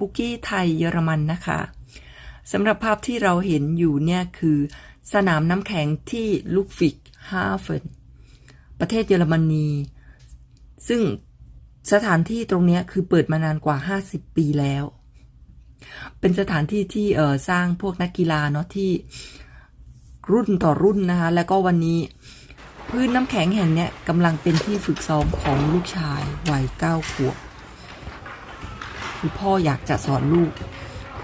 ปุกี้ไทยเยอรมันนะคะสำหรับภาพที่เราเห็นอยู่เนี่ยคือ สนามน้ำแข็งที่ลูกฟิกฮาเฟนประเทศเยอรมนี ซึ่งสถานที่ตรงนี้คือเปิดมานานกว่า 50 ปีแล้ว เป็นสถานที่ที่เออสร้างพวกนักกีฬาเนาะที่รุ่นต่อรุ่นนะคะ แล้วก็วันนี้พื้นน้ำแข็งแห่งเนี้ยกำลังเป็นที่ฝึกซ้อมของลูกชายวัยเก้าขวบ คือพ่ออยากจะสอนลูก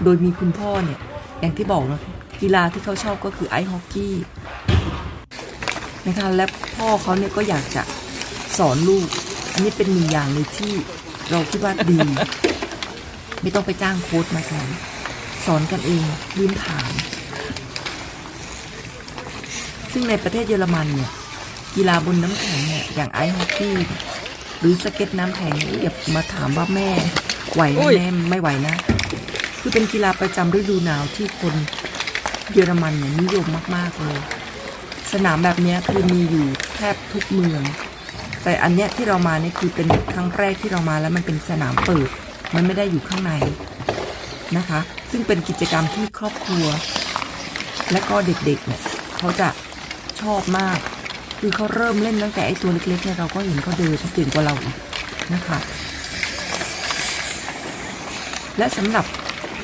โดยมีคุณพ่อเนี่ย อย่างที่บอกนะกีฬาที่เขาชอบก็คือไอซ์ฮอกกี้นะคะและพ่อเขาเนี่ยก็อยากจะสอนลูก อันนี้เป็นหนึ่งอย่างเลยที่เราคิดว่าดี ไม่ต้องไปจ้างโค้ชมาสอนสอนกันเองพื้นฐาน ซึ่งในประเทศเยอรมันเนี่ยกีฬาบนน้ำแข็งเนี่ยอย่างไอซ์ฮอกกี้หรือสเก็ตน้ำแข็งอย่ามาถามว่าแม่ ไหวไหมอุ้ยแม่ไม่ไหวนะ คือเป็นกีฬาประจำฤดูหนาวที่คนเยอรมันเนี่ยนิยมมากๆเลย สนามแบบเนี้ยคือมีอยู่แทบทุกเมือง แต่อันเนี้ยที่เรามาเนี่ยคือเป็นครั้งแรกที่เรามาแล้วมันเป็นสนามเปิด มันไม่ได้อยู่ข้างในนะคะ ซึ่งเป็นกิจกรรมที่ครอบครัว และก็เด็กๆเนี่ยเขาจะชอบมาก คือเขาเริ่มเล่นตั้งแต่ไอ้ตัวเล็กๆเนี่ยเราก็เห็นเขาเดินเขาเก่งกว่าเราอีกนะคะ และสำหรับ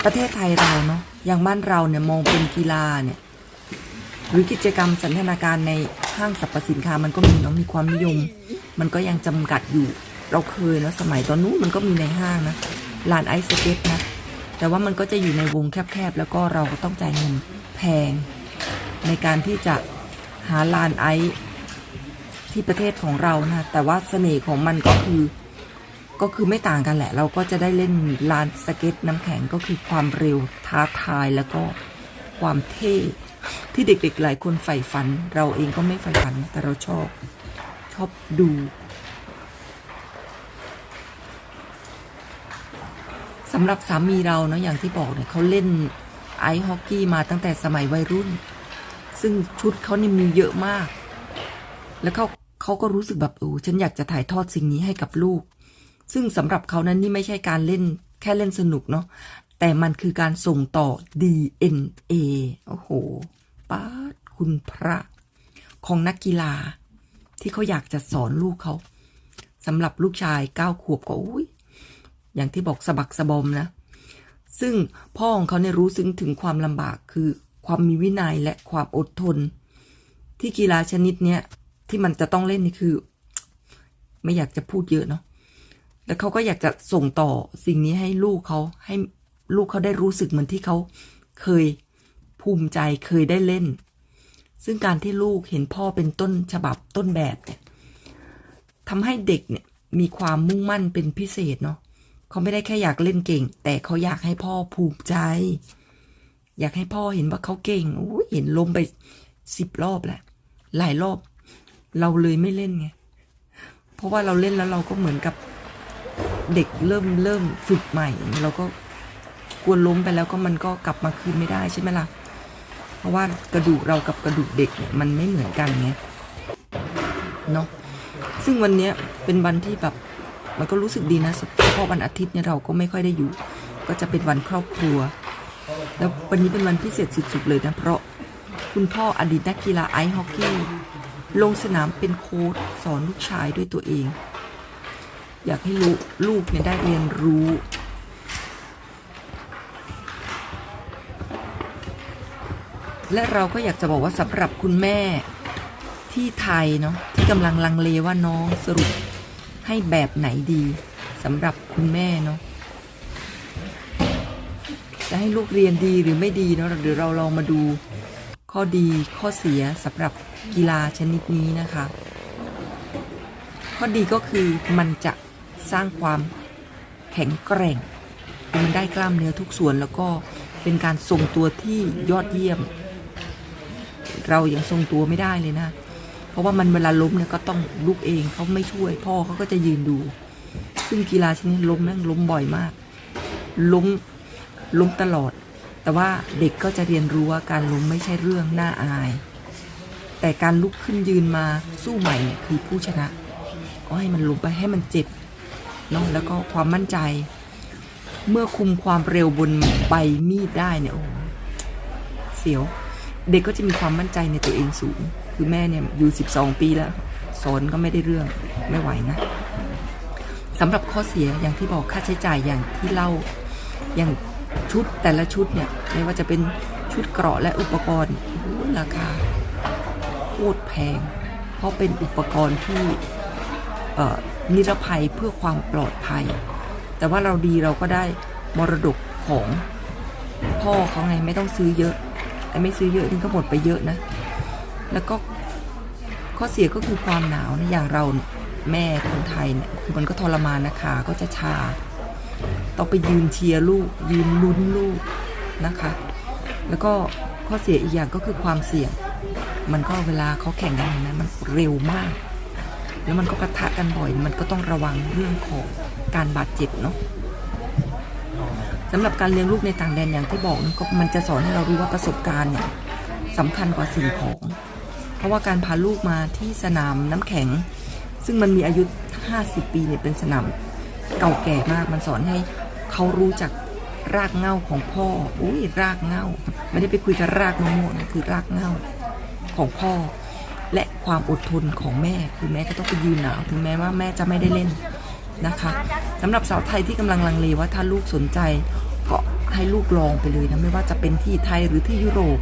ประเทศไทยเราเนาะอย่างบ้านเราเนี่ยมองเป็นกีฬาเนี่ยหรือกิจกรรมสันทนาการในห้างสรรพสินค้ามันก็มีเนาะมีความนิยม มันก็ยังจำกัดอยู่ เราเคยเนาะสมัยตอนนู้นมันก็มีในห้างนะลานไอซ์สเก็ตนะแต่ว่ามันก็จะอยู่ในวงแคบๆแล้วก็เราก็ต้องจ่ายเงินแพง ในการที่จะหาลานไอซ์ที่ประเทศของเรานะแต่ว่าเสน่ห์ของมันก็คือ ก็คือไม่ต่างกันแหละ เราก็จะได้เล่นลานสเก็ตน้ำแข็งก็คือความเร็วท้าทายแล้วก็ความเท่ที่เด็กๆหลายคนใฝ่ฝัน เราเองก็ไม่ใฝ่ฝัน แต่เราชอบ ชอบดูสำหรับสามีเราเนาะอย่างที่บอกเนี่ยเขาเล่นไอซ์ฮอกกี้มาตั้งแต่สมัยวัยรุ่น ซึ่งชุดเขานี่มีเยอะมาก แล้วเขาเขาก็รู้สึกแบบโอ้ฉันอยากจะถ่ายทอดสิ่งนี้ให้กับลูก ซึ่งสำหรับเขานั้นนี่ไม่ใช่การเล่นแค่เล่นสนุกเนาะแต่มันคือการส่งต่อ DNA โอ้โหป้าคุณพระของนักกีฬา ที่เขาอยากจะสอนลูกเขาสำหรับลูกชายเก้าขวบก็อุ้ยอย่างที่บอกสะบักสะบอมนะ ซึ่งพ่อของเขาเนี่ยรู้ซึ้งถึงความลำบากคือความมีวินัยและความอดทน ที่กีฬาชนิดเนี้ยที่มันจะต้องเล่นนี่คือ ไม่อยากจะพูดเยอะเนาะ แล้วเขาก็อยากจะส่งต่อสิ่งนี้ให้ลูกเขาให้ลูกเขาได้รู้สึกเหมือนที่เขาเคยภูมิใจเคยได้เล่น ซึ่งการที่ลูกเห็นพ่อเป็นต้นฉบับต้นแบบเนี่ยทำให้เด็กเนี่ยมีความมุ่งมั่นเป็นพิเศษเนาะเขาไม่ได้แค่อยากเล่นเก่ง แต่เขาอยากให้พ่อภูมิใจ อยากให้พ่อเห็นว่าเขาเก่งอุ้ยเห็นล้มไปสิบรอบแหละ หลายรอบ เราเลยไม่เล่นไง เพราะว่าเราเล่นแล้วเราก็เหมือนกับ เด็กเริ่มเริ่มฝึกใหม่เราก็กลัวล้มไปแล้วก็มันก็กลับมาคืนไม่ได้ใช่ไหมล่ะ เพราะว่ากระดูกเรากับกระดูกเด็กเนี่ยมันไม่เหมือนกันไงเนาะซึ่งวันเนี้ยเป็นวันที่แบบมันก็รู้สึกดีนะเพราะวันอาทิตย์เนี่ยเราก็ไม่ค่อยได้อยู่ ก็จะเป็นวันครอบครัว แล้ววันนี้เป็นวันพิเศษสุดๆเลยนะ เพราะคุณพ่ออดีตนักกีฬาไอซ์ฮอกกี้ลงสนามเป็นโค้ชสอนลูกชายด้วยตัวเอง อยากให้ลูกลูกเนี่ยได้เรียนรู้และเราก็อยากจะบอกว่าสำหรับคุณแม่ที่ไทยเนาะที่กำลังลังเลว่าน้องสรุปให้แบบไหนดีสำหรับคุณแม่เนาะจะให้ลูกเรียนดีหรือไม่ดีเนาะเดี๋ยวเราลองมาดูข้อดีข้อเสียสำหรับกีฬาชนิดนี้นะคะ ข้อดีก็คือมันจะ สร้างความแข็งแกร่งคือมันได้กล้ามเนื้อทุกส่วนแล้วก็เป็นการทรงตัวที่ยอดเยี่ยม เรายังทรงตัวไม่ได้เลยนะ เพราะว่ามันเวลาล้มเนี่ยก็ต้องลุกเองเขาไม่ช่วย พ่อเขาก็จะยืนดู ซึ่งกีฬาชนิดล้มแม่งล้มบ่อยมาก ล้มล้มตลอด แต่ว่าเด็กก็จะเรียนรู้ว่าการล้มไม่ใช่เรื่องน่าอาย แต่การลุกขึ้นยืนมาสู้ใหม่เนี่ยคือผู้ชนะ ก็ให้มันล้มไปให้มันเจ็บ เนาะแล้วก็ความมั่นใจ เมื่อคุมความเร็วบนใบมีดได้เนี่ยโอ้โหเสียว เด็กก็จะมีความมั่นใจในตัวเองสูง คือแม่เนี่ยอยู่ 12 ปีแล้วสอนก็ไม่ได้เรื่องไม่ไหวนะสำหรับข้อเสียอย่างที่บอกค่าใช้จ่ายอย่างที่เล่าอย่างชุดแต่ละชุดเนี่ยไม่ว่าจะเป็นชุดเกราะและอุปกรณ์ราคาโคตรแพง เพราะเป็นอุปกรณ์ที่เอ่อ นิรภัยเพื่อความปลอดภัย แต่ว่าเราดีเราก็ได้มรดกของพ่อเขาไงไม่ต้องซื้อเยอะไอ้ไม่ซื้อเยอะนี่ก็หมดไปเยอะนะ แล้วก็ข้อเสียก็คือความหนาวนะอย่างเราแม่คนไทยเนี่ยคือมันก็ทรมานนะคะก็จะชา ต้องไปยืนเชียร์ลูก ยืนลุ้นลูกนะคะ แล้วก็ข้อเสียอีกอย่างก็คือความเสี่ยง มันก็เวลาเขาแข่งกันนไหมมันเร็วมาก แล้วมันก็ปะทะกันบ่อย มันก็ต้องระวังเรื่องของการบาดเจ็บเนาะสำหรับการเลี้ยงลูกในต่างแดนอย่างที่บอกนะก็มันจะสอนให้เรารู้ว่าประสบการณ์เนี่ยสำคัญกว่าสิ่งของ เพราะว่าการพาลูกมาที่สนามน้ำแข็ง ซึ่งมันมีอายุ 50 ปีเนี่ยเป็นสนามเก่าแก่มากมันสอนให้เขารู้จักรากเง้าของพ่ออุ้ยรากเง้าไม่ได้ไปคุยกับรากมะม่วงนะคือรากเง้าของพ่อ และความอดทนของแม่คือแม่ก็ต้องไปยืนหนาวถึงแม้ว่าแม่จะไม่ได้เล่นนะคะสำหรับสาวไทยที่กำลังลังเลว่าถ้าลูกสนใจก็ให้ลูกลองไปเลยนะไม่ว่าจะเป็นที่ไทยหรือที่ยุโรป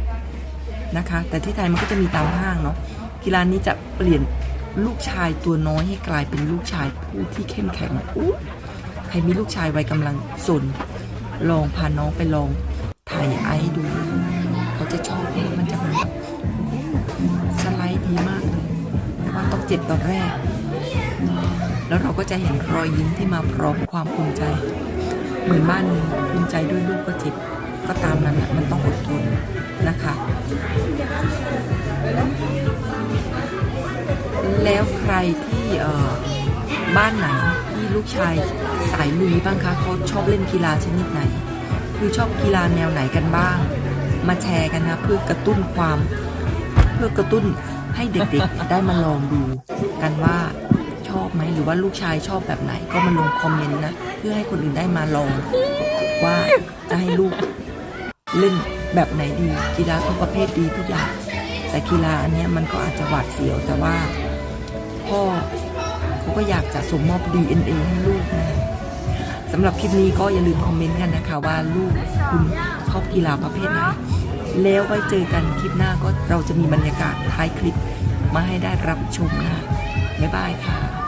นะคะ แต่ที่ไทยมันก็จะมีตามห้างเนาะกีฬานี้จะเปลี่ยนลูกชายตัวน้อยให้กลายเป็นลูกชายผู้ที่เข้มแข็งอู้ใครมีลูกชายวัยกำลังสนลองพาน้องไปลองถ่ายไอซ์ดู เขาจะชอบ จ็7ตอนแรก แล้วเราก็จะเห็นรอยยิ้มที่มาพร้อมความภูมิใจ เหมือนบ้านภูมิใจด้วยลูกก็จิบก็ตามนั้นแหละมันต้องอดทนนะคะ แล้วใครที่บ้านไหนที่ลูกชายสายลุยบ้างคะเขาชอบเล่นกีฬาชนิดไหน คือชอบกีฬาแนวไหนกันบ้าง มาแชร์กันนะเพื่อกระตุ้นความ เพื่อกระตุ้น ให้เด็กๆ ได้มาลองดูกันว่าชอบไหมหรือว่าลูกชายชอบแบบไหนก็มาลงคอมเมนต์นะ เพื่อให้คนอื่นได้มาลอง ว่าจะให้ลูกเล่นแบบไหนดีกีฬาทุกประเภทดีทุกอย่าง แต่กีฬาอันนี้มันก็อาจจะหวาดเสียวแต่ว่าพ่อเขาก็อยากจะสมมอบ DNA ให้ลูกนะสำหรับคลิปนี้ก็อย่าลืมคอมเมนต์กันนะคะ ว่าลูกคุณชอบกีฬาประเภทไหนแล้วไว้เจอกันคลิปหน้าก็เราจะมีบรรยากาศท้ายคลิป มาให้ได้รับชมนะ บ๊ายบายค่ะ